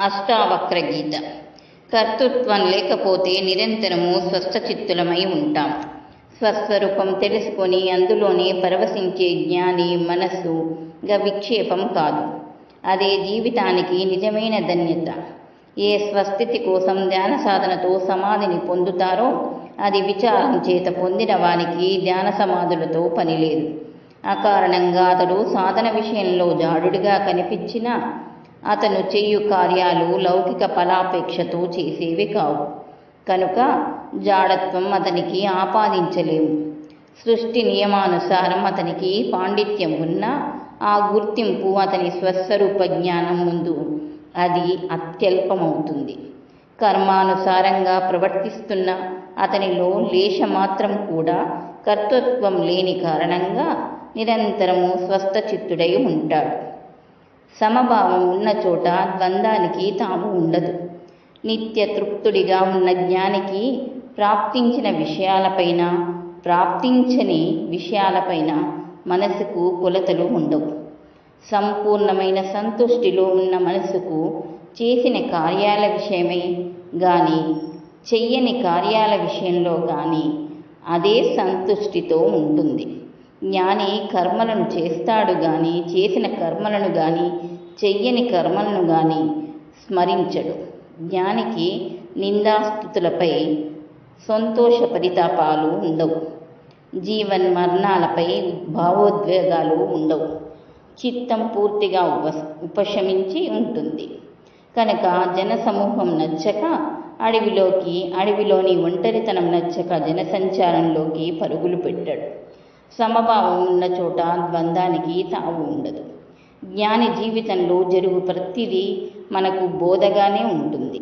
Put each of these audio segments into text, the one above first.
అష్టావక్ర గీత కర్తృత్వం లేకపోతే నిరంతరము స్వస్థచిత్తులమై ఉంటాం. స్వస్వరూపం తెలుసుకొని అందులోనే పరవశించే జ్ఞాని మనస్సుగా విక్షేపం కాదు. అదే జీవితానికి నిజమైన ధన్యత. ఏ స్వస్థితి కోసం ధ్యాన సాధనతో సమాధిని పొందుతారో అది విచారం చేత పొందిన వానికి ధ్యాన సమాధులతో పని లేదు అకారణంగా అతడు సాధన విషయంలో జాడుడిగా కనిపించినా అతను చేయు కార్యాలు లౌకిక ఫలాపేక్షతో చేసేవి కావు. కనుక జాడత్వం అతనికి ఆపాదించలేము. సృష్టి నియమానుసారం అతనికి పాండిత్యం ఉన్నా ఆ గుర్తింపు అతని స్వస్వరూప జ్ఞానం ముందు అది అత్యల్పమవుతుంది. కర్మానుసారంగా ప్రవర్తిస్తున్న అతనిలో లేశమాత్రం కూడా కర్తృత్వం లేని కారణంగా నిరంతరము స్వస్థచిత్తుడై ఉంటాడు. సమభావం ఉన్న చోట ద్వందానికి తాము ఉండదు. నిత్య తృప్తుడిగా ఉన్న జ్ఞానికి ప్రాప్తించిన విషయాలపైన ప్రాప్తించని విషయాలపైన మనసుకు కొలతలు ఉండవు. సంపూర్ణమైన సంతుష్టిలో ఉన్న మనసుకు చేసిన కార్యాల విషయమై కానీ చెయ్యని కార్యాల విషయంలో కానీ అదే సంతుష్టితో ఉంటుంది. జ్ఞాని కర్మలను చేస్తాడు గాని చేసిన కర్మలను గాని చెయ్యని కర్మలను గాని స్మరించడు. జ్ఞానికి నిందాస్థుతులపై సంతోష పరితాపాలు ఉండవు. జీవన్ మరణాలపై భావోద్వేగాలు ఉండవు. చిత్తం పూర్తిగా ఉప ఉపశమించి ఉంటుంది. కనుక జనసమూహం నచ్చక అడవిలోకి అడవిలోని ఒంటరితనం నచ్చక జనసంచారంలోకి పరుగులు పెట్టాడు. సమభావం ఉన్న చోట ద్వంద్వానికి తావు ఉండదు. జ్ఞాని జీవితంలో జరుగు ప్రతిదీ మనకు బోధగానే ఉంటుంది.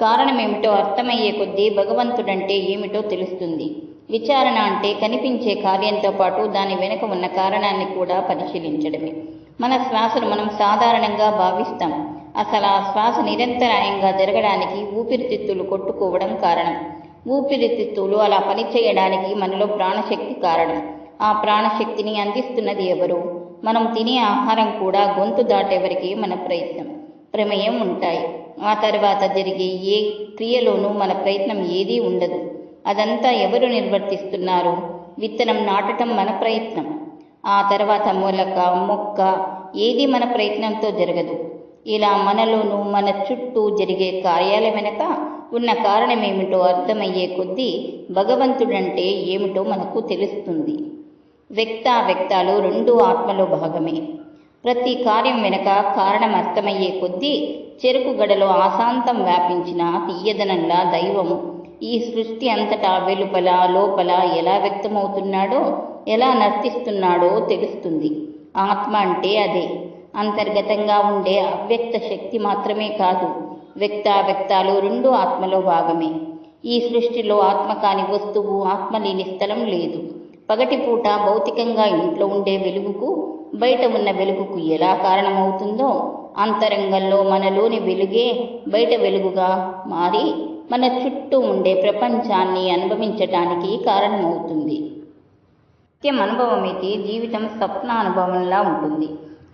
కారణమేమిటో అర్థమయ్యే కొద్దీ భగవంతుడంటే ఏమిటో తెలుస్తుంది. విచారణ అంటే కనిపించే కార్యంతో పాటు దాని వెనుక ఉన్న కారణాన్ని కూడా పరిశీలించడమే. మన శ్వాసను మనం సాధారణంగా భావిస్తాం. అసలు ఆ శ్వాస నిరంతరాయంగా జరగడానికి ఊపిరితిత్తులు కొట్టుకోవడం కారణం. ఊపిరితిత్తులు అలా పనిచేయడానికి మనలో ప్రాణశక్తి కారణం. ఆ ప్రాణశక్తిని అందిస్తున్నది ఎవరు? మనం తినే ఆహారం కూడా గొంతు దాటేవరకే మన ప్రయత్నం. ప్రమేయం ఉంటాయి. ఆ తర్వాత జరిగే ఏ క్రియలోనూ మన ప్రయత్నం ఏదీ ఉండదు. అదంతా ఎవరు నిర్వర్తిస్తున్నారు? విత్తనం నాటటం మన ప్రయత్నం. ఆ తర్వాత మొలక మొక్క ఏది మన ప్రయత్నంతో జరగదు. ఇలా మనలోనూ మన చుట్టూ జరిగే కార్యాల వెనక ఉన్న కారణమేమిటో అర్థమయ్యే కొద్దీ భగవంతుడంటే ఏమిటో మనకు తెలుస్తుంది. వ్యక్త వ్యక్తాలు రెండు ఆత్మలో భాగమే. ప్రతి కార్యం వెనక కారణం అర్థమయ్యే కొద్దీ చెరుకు గడలో ఆశాంతం వ్యాపించిన తీయదనంలా దైవము ఈ సృష్టి అంతటా వెలుపల లోపల ఎలా వ్యక్తమవుతున్నాడో ఎలా నర్తిస్తున్నాడో తెలుస్తుంది. ఆత్మ అంటే అదే. అంతర్గతంగా ఉండే అవ్యక్త శక్తి మాత్రమే కాదు వ్యక్తావ్యక్తాలు రెండు ఆత్మలో భాగమే. ఈ సృష్టిలో ఆత్మ కాని వస్తువు ఆత్మ లేని స్థలం లేదు. పగటిపూట భౌతికంగా ఇంట్లో ఉండే వెలుగుకు బయట ఉన్న వెలుగుకు ఎలా కారణమవుతుందో అంతరంగంలో మనలోని వెలుగే బయట వెలుగుగా మారి మన చుట్టూ ఉండే ప్రపంచాన్ని అనుభవించటానికి కారణమవుతుంది. నిత్యం అనుభవమైతే జీవితం స్వప్న అనుభవంలా ఉంటుంది.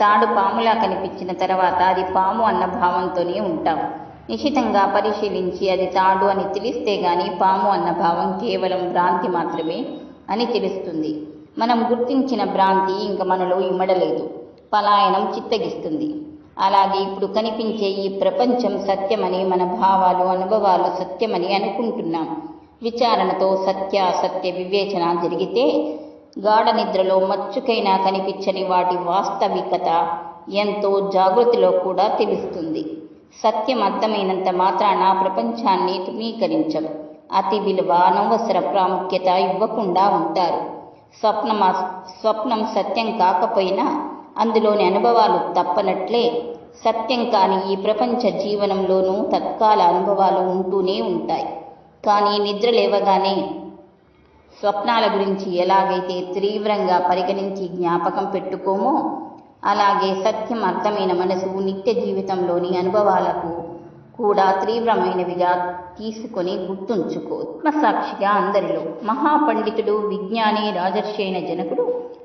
తాడు పాములా కనిపించిన తర్వాత అది పాము అన్న భావంతోనే ఉంటాం. నిశితంగా పరిశీలించి అది తాడు అని తెలిస్తే గాని పాము అన్న భావం కేవలం భ్రాంతి మాత్రమే అని తెలుస్తుంది. మనం గుర్తించిన భ్రాంతి ఇంక మనలో ఇమ్మడలేదు పలాయనం చిత్తగిస్తుంది. అలాగే ఇప్పుడు కనిపించే ఈ ప్రపంచం సత్యమని మన భావాలు అనుభవాలు సత్యమని అనుకుంటున్నాం. విచారణతో సత్య అసత్య వివేచన జరిగితే గాఢ నిద్రలో మచ్చుకైనా కనిపించని వాటి వాస్తవికత ఎంతో జాగృతిలో కూడా తెలుస్తుంది. సత్యం అర్థమైనంత మాత్రాన ప్రపంచాన్ని తృణీకరించవు అతి విలువ అనవసర ప్రాముఖ్యత ఇవ్వకుండా ఉంటారు. స్వప్నం స్వప్నం సత్యం కాకపోయినా అందులోని అనుభవాలు తప్పనట్లే. సత్యం కాని ఈ ప్రపంచ జీవనంలోనూ తత్కాల అనుభవాలు ఉంటూనే ఉంటాయి. కానీ నిద్ర లేవగానే స్వప్నాల గురించి ఎలాగైతే తీవ్రంగా పరిగణించి జ్ఞాపకం పెట్టుకోమో అలాగే సత్యం అర్థమైన మనసు నిత్య జీవితంలోని అనుభవాలకు కూడా తీవ్రమైనవిగా తీసుకొని గుర్తుంచుకో. ఆత్మసాక్షిగా అందరిలో మహాపండితుడు విజ్ఞాని రాజర్షి అయిన జనకుడు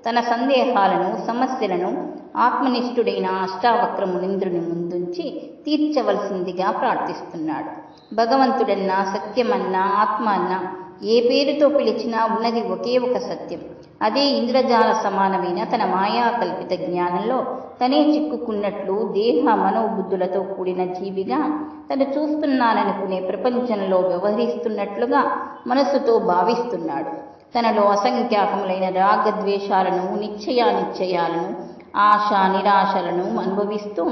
తన సందేహాలను సమస్యలను ఆత్మనిష్ఠుడైన అష్టావక్ర మునీంద్రుని ముందుంచి తీర్చవలసిందిగా ప్రార్థిస్తున్నాడు. భగవంతుడన్నా సత్యమన్నా ఆత్మ అన్నా ఏ పేరుతో పిలిచినా ఉన్నది ఒకే ఒక సత్యం. అదే ఇంద్రజాల సమానమైన తన మాయా కల్పిత జ్ఞానంలో తనే చిక్కుకున్నట్లు దేహ మనోబుద్ధులతో కూడిన జీవిగా తను చూస్తున్నాననుకునే ప్రపంచంలో వ్యవహరిస్తున్నట్లుగా మనస్సుతో భావిస్తున్నాడు. తనలో అసంఖ్యాకములైన రాగద్వేషాలను నిశ్చయానిశ్చయాలను ఆశ నిరాశలను అనుభవిస్తూ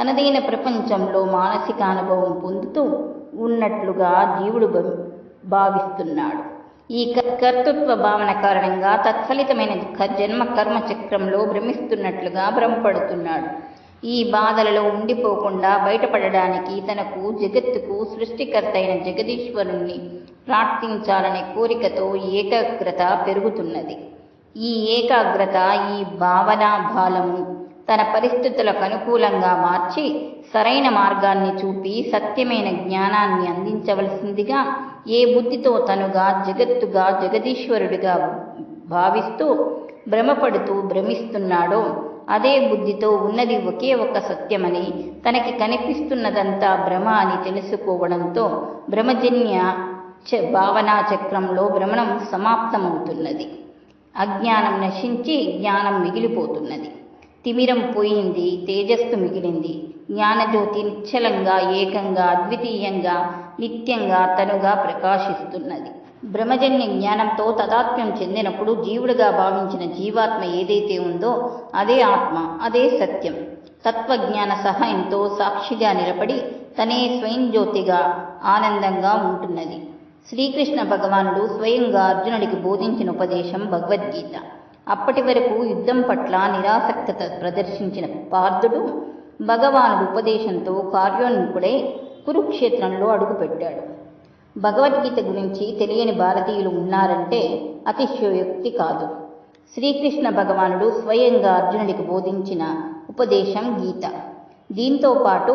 తనదైన ప్రపంచంలో మానసిక అనుభవం పొందుతూ ఉన్నట్లుగా జీవుడు భావిస్తున్నాడు. ఈ కర్తృత్వ భావన కారణంగా తత్ఫలితమైన జన్మ కర్మ చక్రంలో భ్రమిస్తున్నట్లుగా భ్రమపడుతున్నాడు. ఈ బాధలలో ఉండిపోకుండా బయటపడడానికి తనకు జగత్తుకు సృష్టికర్త అయిన జగదీశ్వరుణ్ణి ప్రార్థించాలనే కోరికతో ఏకాగ్రత పెరుగుతున్నది. ఈ ఏకాగ్రత ఈ భావనా బాలము తన పరిస్థితులకు అనుకూలంగా మార్చి సరైన మార్గాన్ని చూపి సత్యమైన జ్ఞానాన్ని అందించవలసిందిగా ఏ బుద్ధితో తనుగా జగత్తుగా జగదీశ్వరుడిగా భావిస్తూ భ్రమపడుతూ భ్రమిస్తున్నాడో అదే బుద్ధితో ఉన్నది ఒకే ఒక సత్యమని తనకి కనిపిస్తున్నదంతా భ్రమ అని తెలుసుకోవడంతో భ్రమజన్య చ భావనా చక్రంలో భ్రమణం సమాప్తమవుతున్నది. అజ్ఞానం నశించి జ్ఞానం మిగిలిపోతున్నది. తిమిరం పోయింది తేజస్సు మిగిలింది. జ్ఞానజ్యోతి నిశ్చలంగా ఏకంగా అద్వితీయంగా నిత్యంగా తనుగా ప్రకాశిస్తున్నది. బ్రహ్మజన్య జ్ఞానంతో తదాత్మ్యం చెందినప్పుడు జీవుడిగా భావించిన జీవాత్మ ఏదైతే ఉందో అదే ఆత్మ అదే సత్యం. తత్వజ్ఞాన సహాయంతో సాక్షిగా నిలబడి తనే స్వయం జ్యోతిగా ఆనందంగా ఉంటున్నది. శ్రీకృష్ణ భగవానుడు స్వయంగా అర్జునుడికి బోధించిన ఉపదేశం భగవద్గీత. అప్పటి వరకు యుద్ధం పట్ల నిరాసక్తత ప్రదర్శించిన పార్థుడు భగవానుడు ఉపదేశంతో కార్యోన్ముఖుడై కురుక్షేత్రంలో అడుగుపెట్టాడు. భగవద్గీత గురించి తెలియని భారతీయులు ఉన్నారంటే అతిశయోక్తి కాదు. శ్రీకృష్ణ భగవానుడు స్వయంగా అర్జునుడికి బోధించిన ఉపదేశం గీత. దీంతో పాటు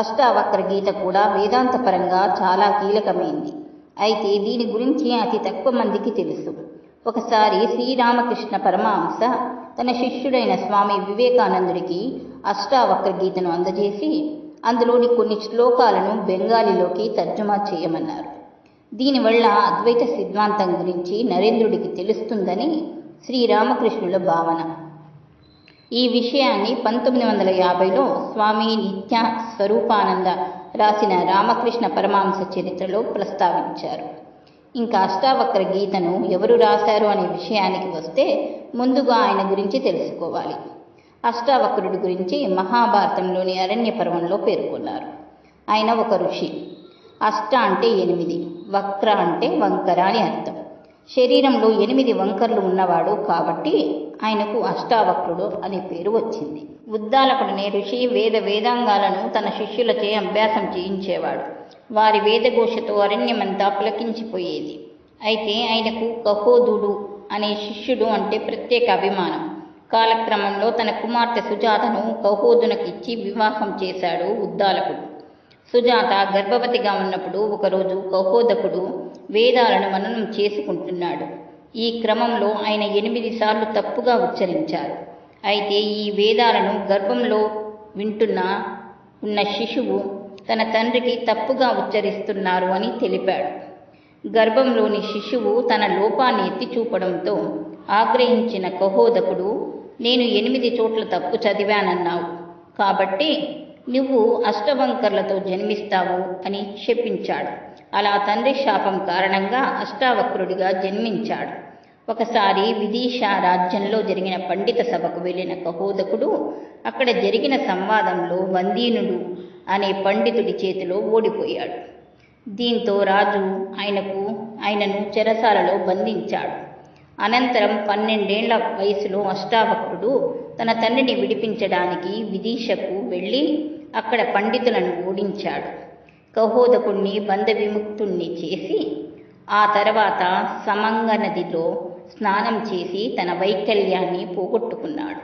అష్టావక్ర గీత కూడా వేదాంతపరంగా చాలా కీలకమైంది. అయితే దీని గురించి అతి తక్కువ మందికి తెలుసు. ఒకసారి శ్రీరామకృష్ణ పరమహంస తన శిష్యుడైన స్వామి వివేకానందుడికి అష్టావక్ర గీతను అందజేసి అందులోని కొన్ని శ్లోకాలను బెంగాలీలోకి తర్జుమా చేయమన్నారు. దీనివల్ల అద్వైత సిద్ధాంతం గురించి నరేంద్రుడికి తెలుస్తుందని శ్రీరామకృష్ణుల భావన. ఈ విషయాన్ని పంతొమ్మిది వందల యాభైలో స్వామి నిత్య స్వరూపానంద రాసిన రామకృష్ణ పరమాంస చరిత్రలో ప్రస్తావించారు. ఇంకా అష్టావక్ర గీతను ఎవరు రాశారు అనే విషయానికి వస్తే ముందుగా ఆయన గురించి తెలుసుకోవాలి. అష్టావక్రుడి గురించి మహాభారతంలోని అరణ్య పర్వంలో పేర్కొన్నారు. ఆయన ఒక ఋషి. అష్ట అంటే ఎనిమిది వక్ర అంటే వంకర అని అర్థం. శరీరంలో ఎనిమిది వంకర్లు ఉన్నవాడు కాబట్టి ఆయనకు అష్టావక్రుడు అనే పేరు వచ్చింది. ఉద్దాలకుడనే ఋషి వేద వేదాంగాలను తన శిష్యులచే అభ్యాసం చేయించేవాడు. వారి వేదఘోషతో అరణ్యమంతా పులకించిపోయేది. అయితే ఆయనకు కహోదుడు అనే శిష్యుడు అంటే ప్రత్యేక అభిమానం. కాలక్రమంలో తన కుమార్తె సుజాతను కహోదునకిచ్చి వివాహం చేశాడు ఉద్దాలకుడు. సుజాత గర్భవతిగా ఉన్నప్పుడు ఒకరోజు కహోదకుడు వేదాలను మననం చేసుకుంటున్నాడు. ఈ క్రమంలో ఆయన ఎనిమిది సార్లు తప్పుగా ఉచ్చరించారు. అయితే ఈ వేదాలను గర్భంలో వింటున్న ఉన్న శిశువు తన తండ్రికి తప్పుగా ఉచ్చరిస్తున్నారు అని తెలిపాడు. గర్భంలోని శిశువు తన లోపాన్ని ఎత్తి చూపడంతో ఆగ్రహించిన కహోదకుడు నేను ఎనిమిది చోట్ల తప్పు చదివానన్నావు. కాబట్టి నువ్వు అష్టవంకర్లతో జన్మిస్తావు అని శపించాడు అలా తండ్రి శాపం కారణంగా అష్టావక్రుడిగా జన్మించాడు. ఒకసారి విదిషా రాజ్యంలో జరిగిన పండిత సభకు వెళ్ళిన కహోదకుడు అక్కడ జరిగిన సంవాదంలో వందీనుడు అనే పండితుడి చేతిలో ఓడిపోయాడు. దీంతో రాజు ఆయనకు ఆయనను చెరసాలలో బంధించాడు. అనంతరం పన్నెండేళ్ళ వయసులో అష్టావక్రుడు తన తండ్రిని విడిపించడానికి విదీషకు వెళ్ళి అక్కడ పండితులను ఓడించాడు. కహోదకుణ్ణి బంధ విముక్తుణ్ణి చేసి ఆ తర్వాత సమంగ నదిలో స్నానం చేసి తన వైకల్యాన్ని పోగొట్టుకున్నాడు.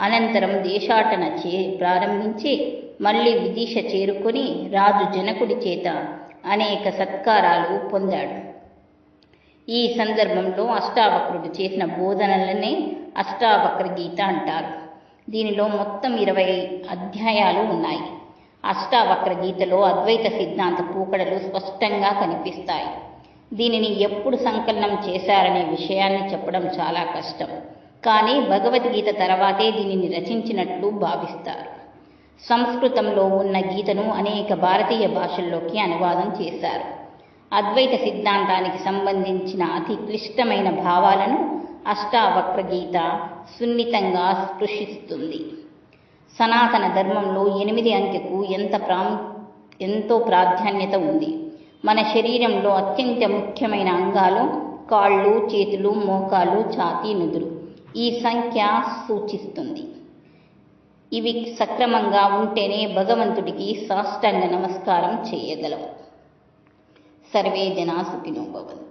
అనంతరం దేశాటన చే ప్రారంభించి మళ్ళీ విదిశ చేరుకొని రాజు జనకుడి చేత అనేక సత్కారాలు పొందాడు. ఈ సందర్భంలో అష్టావక్రుడు చేసిన బోధనలనే అష్టావక్ర గీత అంటారు. దీనిలో మొత్తం ఇరవై అధ్యాయాలు ఉన్నాయి. అష్టావక్ర గీతలో అద్వైత సిద్ధాంత పూకడలు స్పష్టంగా కనిపిస్తాయి. దీనిని ఎప్పుడు సంకలనం చేశారనే విషయాన్ని చెప్పడం చాలా కష్టం. కానీ భగవద్గీత తర్వాతే దీనిని రచించినట్లు భావిస్తారు. సంస్కృతంలో ఉన్న గీతను అనేక భారతీయ భాషల్లోకి అనువాదం చేశారు. అద్వైత సిద్ధాంతానికి సంబంధించిన అతి క్లిష్టమైన భావాలను అష్టావక్ర గీత సున్నితంగా స్పృశిస్తుంది. సనాతన ధర్మంలో ఎనిమిది అంకెకు ఎంత ప్రాము ఎంతో ప్రాధాన్యత ఉంది? మన శరీరంలో అత్యంత ముఖ్యమైన అంగాలు కాళ్ళు చేతులు మోకాలు ఛాతీ నుదురు. ఈ సంఖ్య సూచిస్తుంది. ఇవి సక్రమంగా ఉంటేనే భగవంతుడికి సాష్టాంగ నమస్కారం చేయగలవు. సర్వే జనా సుఖినో భవంతు.